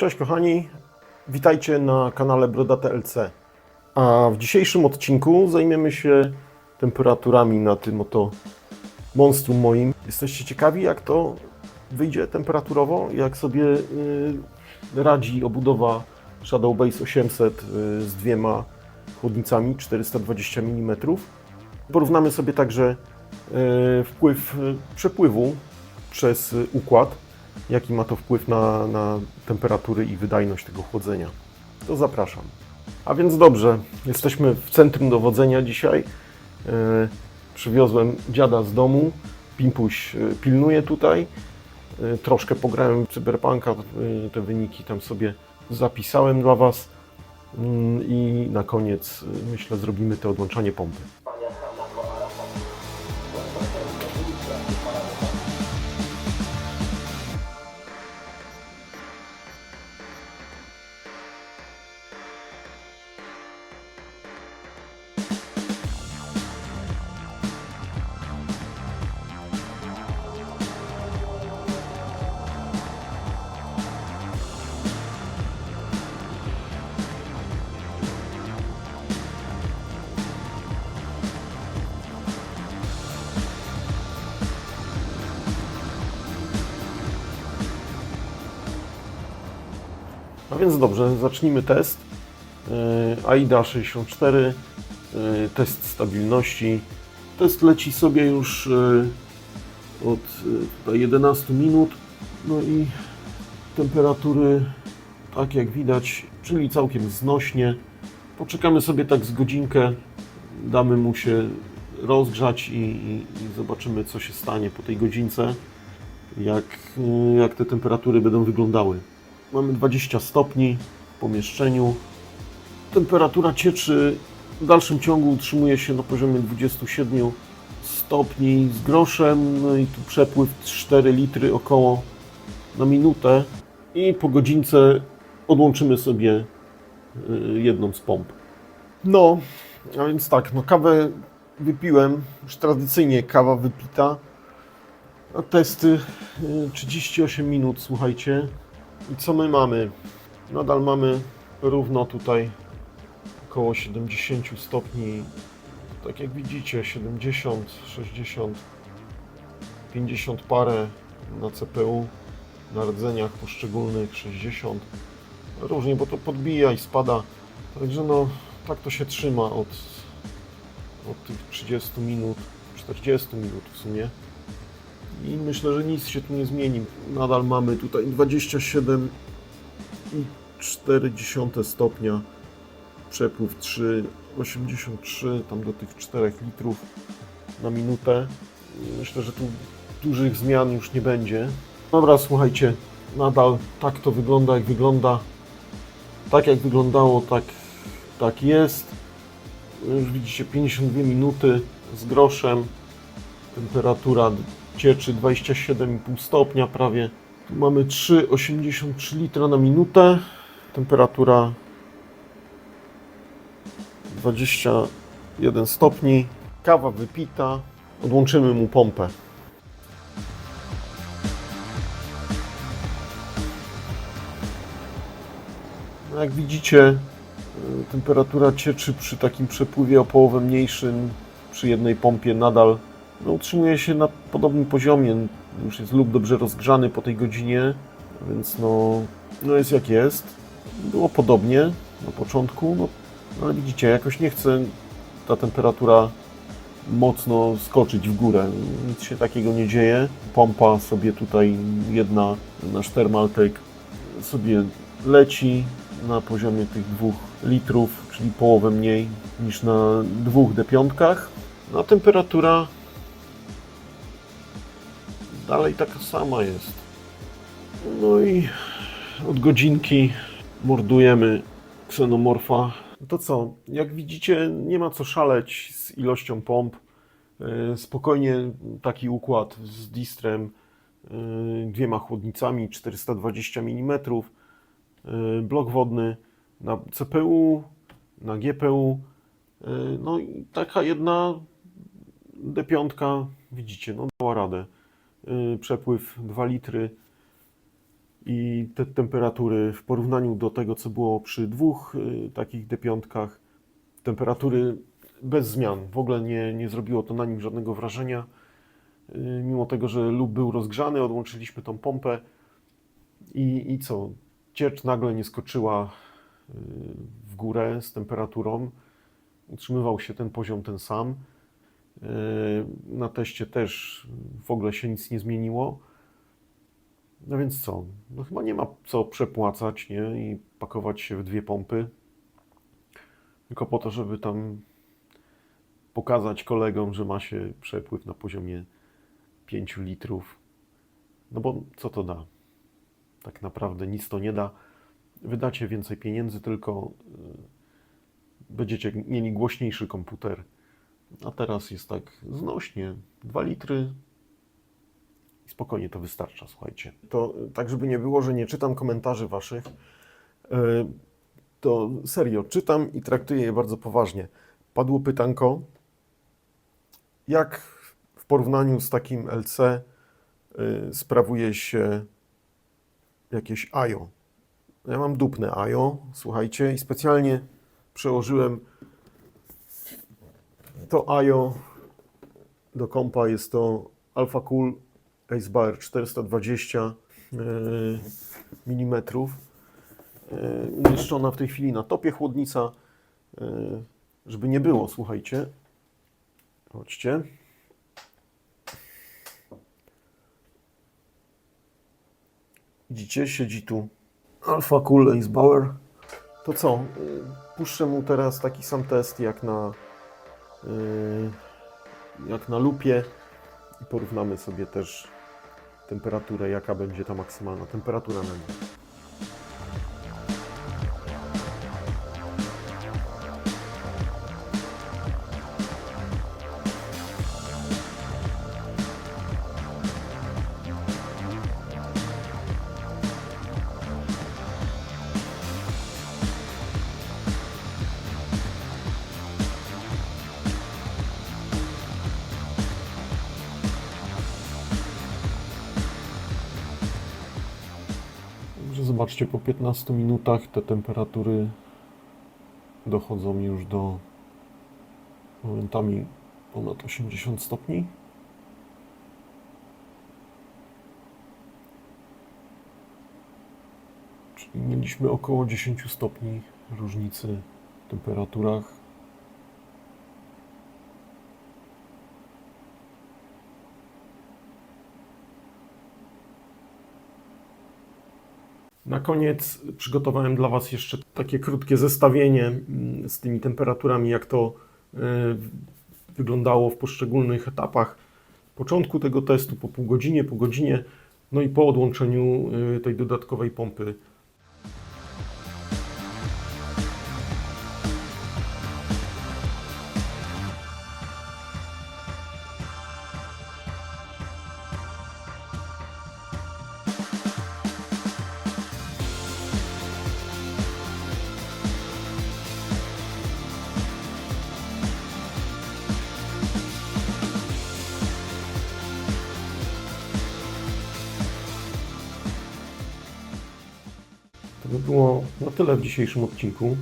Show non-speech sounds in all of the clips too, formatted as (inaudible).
Cześć kochani, witajcie na kanale Brodate. A w dzisiejszym odcinku zajmiemy się temperaturami na tym oto monstrum moim. Jesteście ciekawi jak to wyjdzie temperaturowo? Jak sobie y, radzi obudowa Shadow Base 800 y, z dwiema chłodnicami 420 mm? Porównamy sobie także y, wpływ przepływu przez układ jaki ma to wpływ na, na temperatury i wydajność tego chłodzenia. To zapraszam. A więc dobrze, jesteśmy w centrum dowodzenia dzisiaj. E, przywiozłem dziada z domu. Pimpuś e, pilnuje tutaj. E, troszkę pograłem w Cyberpunka, e, te wyniki tam sobie zapisałem dla Was. Mm, I na koniec e, myślę zrobimy to odłączanie pompy. Więc dobrze, zacznijmy test. AIDA 64, yy, test stabilności. Test leci sobie już yy, od yy, tutaj 11 minut. No i temperatury, tak jak widać, czyli całkiem znośnie. Poczekamy sobie tak z godzinkę, damy mu się rozgrzać i, i, i zobaczymy, co się stanie po tej godzince, jak, jak te temperatury będą wyglądały. Mamy 20 stopni w pomieszczeniu. Temperatura cieczy w dalszym ciągu utrzymuje się na poziomie 27 stopni z groszem. No i tu przepływ 4 litry około na minutę. I po godzince odłączymy sobie y, jedną z pomp. No, a więc tak, no kawę wypiłem, już tradycyjnie kawa wypita. A testy y, 38 minut, słuchajcie. I co my mamy? Nadal mamy równo tutaj około 70 stopni. Tak jak widzicie, 70, 60, 50 parę na CPU, na rdzeniach poszczególnych 60. Różnie, bo to podbija i spada. Także no, tak to się trzyma od, od tych 30 minut, 40 minut w sumie. I myślę, że nic się tu nie zmieni. Nadal mamy tutaj 27,4 stopnia. Przepływ 3,83 tam do tych 4 litrów na minutę. Myślę, że tu dużych zmian już nie będzie. Dobra, słuchajcie, nadal tak to wygląda, jak wygląda. Tak jak wyglądało, tak, tak jest. Już widzicie 52 minuty z groszem. Temperatura cieczy 27,5 stopnia prawie. Tu mamy 3,83 litra na minutę. Temperatura 21 stopni. Kawa wypita. Odłączymy mu pompę. No jak widzicie, y, temperatura cieczy przy takim przepływie o połowę mniejszym przy jednej pompie nadal no, utrzymuje się na podobnym poziomie. Już jest lub dobrze rozgrzany po tej godzinie, więc no, no jest jak jest. Było podobnie na początku, no, ale widzicie, jakoś nie chce ta temperatura mocno skoczyć w górę. Nic się takiego nie dzieje. Pompa sobie tutaj jedna, nasz Thermaltake sobie leci na poziomie tych dwóch litrów, czyli połowę mniej niż na dwóch D5. No, a temperatura dalej taka sama jest. No i od godzinki mordujemy ksenomorfa. To co, jak widzicie, nie ma co szaleć z ilością pomp. Yy, Spokojnie taki układ z distrem, yy, dwiema chłodnicami 420 mm, yy, blok wodny na CPU, na GPU. No i taka jedna D5, widzicie, no dała radę. Yy, Przepływ 2 litry i te temperatury w porównaniu do tego, co było przy dwóch y, takich D5, temperatury bez zmian. W ogóle nie, nie zrobiło to na nim żadnego wrażenia. Y, Mimo tego, że lub był rozgrzany, odłączyliśmy tą pompę i, i co? Ciecz nagle nie skoczyła y, w górę z temperaturą. Utrzymywał się ten poziom ten sam. Y, Na teście też w ogóle się nic nie zmieniło. No więc co? No chyba nie ma co przepłacać, nie? I pakować się w dwie pompy. Tylko po to, żeby tam pokazać kolegom, że ma się przepływ na poziomie 5 litrów. No bo co to da? Tak naprawdę nic to nie da. Wydacie więcej pieniędzy, tylko y, będziecie mieli głośniejszy komputer. A teraz jest tak znośnie. 2 litry i spokojnie to wystarcza, słuchajcie. To tak, żeby nie było, że nie czytam komentarzy waszych, y, to serio, czytam i traktuję je bardzo poważnie. Padło pytanko, jak w porównaniu z takim LC y, sprawuje się jakieś IO. Ja mam dupne IO, słuchajcie, i specjalnie przełożyłem to IO do kompa. Jest to Alpha Cool Ace Bar 420 mm. Umieszczona w tej chwili na topie chłodnica, y, żeby nie było, słuchajcie. Chodźcie. Widzicie, siedzi tu Alpha Cool Ace Bauer. To co? Puszczę mu teraz taki sam test jak na jak na lupie i porównamy sobie też temperaturę, jaka będzie ta maksymalna temperatura na nim. Także zobaczcie, po 15 minutach te temperatury dochodzą już do momentami ponad 80 stopni. Czyli mieliśmy około 10 stopni różnicy w temperaturach. Na koniec przygotowałem dla Was jeszcze takie krótkie zestawienie mm, z tymi temperaturami, jak to y, wyglądało w poszczególnych etapach początku tego testu, po pół godzinie, po godzinie, no i po odłączeniu y, tej dodatkowej pompy. Było na tyle w dzisiejszym odcinku.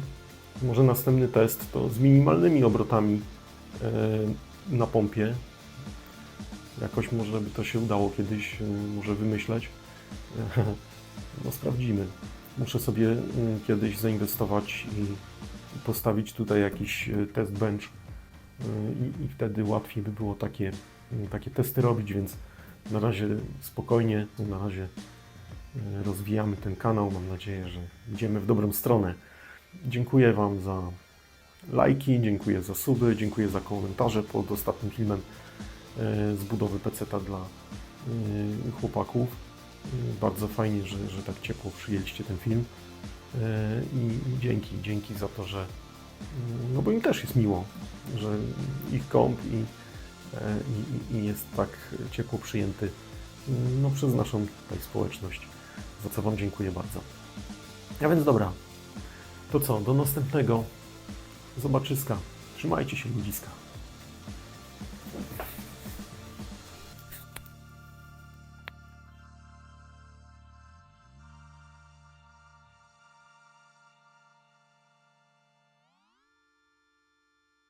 Może następny test to z minimalnymi obrotami e, na pompie. Jakoś może by to się udało kiedyś e, może wymyśleć. (laughs) No sprawdzimy. Muszę sobie e, kiedyś zainwestować i postawić tutaj jakiś e, test bench e, i, wtedy łatwiej by było takie, takie testy robić, więc na razie spokojnie, na razie e, rozwijamy ten kanał. Mam nadzieję, że idziemy w dobrą stronę. Dziękuję Wam za lajki, dziękuję za suby, dziękuję za komentarze pod ostatnim filmem e, z budowy PC-ta dla e, chłopaków. E, Bardzo fajnie, że, że tak ciepło przyjęliście ten film. E, I dzięki, dzięki za to, że mm, no bo im też jest miło, że ich komp i, e, i, i- i jest tak ciepło przyjęty mm, no, przez naszą tutaj społeczność, za co Wam dziękuję bardzo. A więc dobra, to co, do następnego zobaczyska. Trzymajcie się ludziska.